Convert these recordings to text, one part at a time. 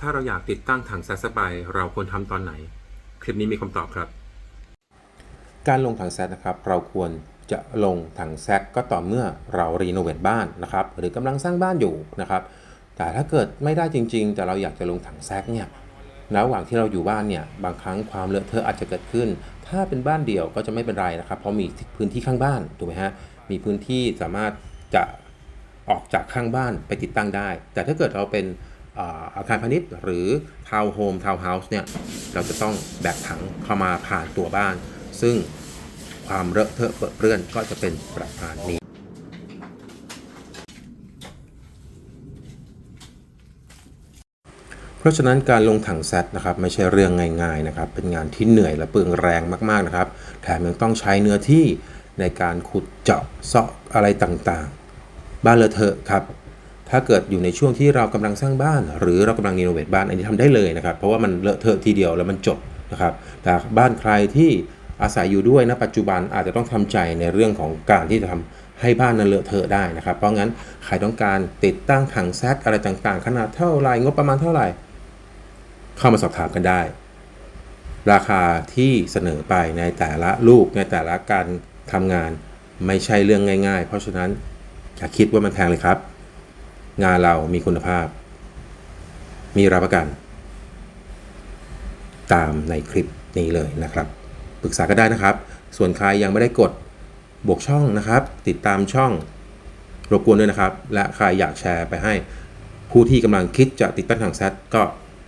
ถ้าเราอยากติดตั้งถังแซสไปเราควรทำตอนไหน คลิปนี้มีคำตอบครับ การลงถังแซดนะครับ เราควรจะลงถังแซดก็ต่อเมื่อเรารีโนเวทบ้านนะครับ หรือกำลังสร้างบ้านอยู่นะครับ แต่ถ้าเกิดไม่ได้จริง ๆ แต่เราอยากจะลงถังแซดเนี่ยระหว่างที่เราอยู่บ้านเนี่ยบางครั้งความเลอะเทอะอาจจะเกิดขึ้น ถ้าเป็นบ้านเดี่ยวก็จะไม่เป็นไรนะครับ เพราะมีพื้นที่ข้างบ้านถูกไหมฮะมีพื้นที่สามารถจะออกจากข้างบ้านไปติดตั้งได้ แต่ถ้าเกิดเราเป็น อาคารพาณิชย์หรือทาวน์โฮมทาวน์เฮาส์เนี่ยเราจะต้องแบกถังเข้ามาผ่านตัวบ้าน ซึ่งความเลอะเทอะเปื้อนเปื้อนก็จะเป็นประมาณนี้เพราะฉะนั้นการลงถังแซดนะครับไม่ใช่เรื่องง่ายๆนะครับเป็นงานที่เหนื่อยและเปลืองแรงมากๆนะครับแถมยังต้องใช้เนื้อที่ในการขุดเจาะเซาะอะไรต่างๆ บ้านเลอะเทอะครับ ถ้าเกิดอยู่ในช่วงที่เรากำลังสร้างบ้าน หรือเรากำลังรีโนเวทบ้านอันนี้ทำได้เลยนะครับ เพราะว่ามันเลอะเทอะทีเดียวแล้วมันจบนะครับ แต่บ้านใครที่อาศัยอยู่ด้วยณปัจจุบันอาจจะต้องทำใจในเรื่องของการที่จะทำให้บ้านนั้นเลอะเทอะได้นะครับ เพราะงั้นใครต้องการติดตั้งถังแซดอะไรต่างๆ ขนาดเท่าไหรงบประมาณเท่าไหร่ เข้ามาสอบถามกันได้ ราคาที่เสนอไปในแต่ละลูกในแต่ละการทำงาน ไม่ใช่เรื่องง่าย ๆ เพราะฉะนั้นอย่าคิดว่ามันแพงเลยครับ งานเรามีคุณภาพ มีรับประกัน ตามในคลิปนี้เลยนะครับปรึกษาก็ได้นะครับ ส่วนใครยังไม่ได้กดบวกช่องนะครับ ติดตามช่องรบกวนด้วยนะครับ และใครอยากแชร์ไปให้ผู้ที่กำลังคิดจะติดตั้งถังแซดก็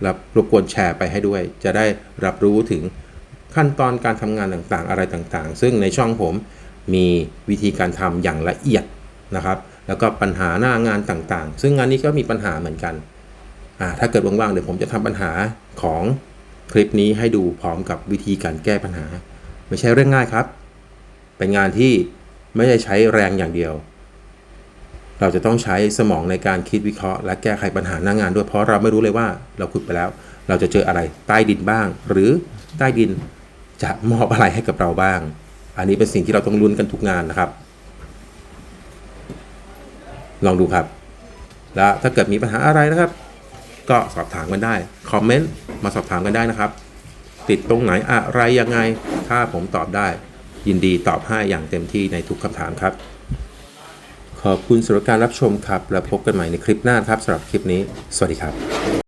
รับรบกวนแชร์ไปให้ด้วย จะได้รับรู้ถึงขั้นตอนการทำงานต่างๆ อะไรต่างๆ ซึ่งในช่องผมมีวิธีการทำอย่างละเอียดนะครับ แล้วก็ปัญหาหน้างานต่างๆ ซึ่งงานนี้ก็มีปัญหาเหมือนกันอ่าถ้าเกิดว่างๆเดี๋ยวผมจะทำปัญหาของคลิปนี้ให้ดูพร้อมกับวิธีการแก้ปัญหา ไม่ใช่เรื่องง่ายครับ เป็นงานที่ไม่ได้ใช้แรงอย่างเดียว เราจะต้องใช้สมองในการคิดวิเคราะห์ และแก้ไขปัญหาหน้างานด้วยเพราะเราไม่รู้เลยว่าเราขุดไปแล้ว เราจะเจออะไรใต้ดินบ้าง หรือใต้ดินจะมอบอะไรให้กับเราบ้าง อันนี้เป็นสิ่งที่เราต้องลุ้นกันทุกงานนะครับ ลองดูครับ แล้วถ้าเกิดมีปัญหาอะไรนะครับ ก็สอบถามกันได้ คอมเมนต์มาสอบถามกันได้นะครับ ติดตรงไหนอะไรยังไง ถ้าผมตอบได้ ยินดีตอบให้อย่างเต็มที่ในทุกคำถามครับ ขอบคุณสำหรับการรับชมครับ แล้วพบกันใหม่ในคลิปหน้าครับสำหรับคลิปนี้ สวัสดีครับ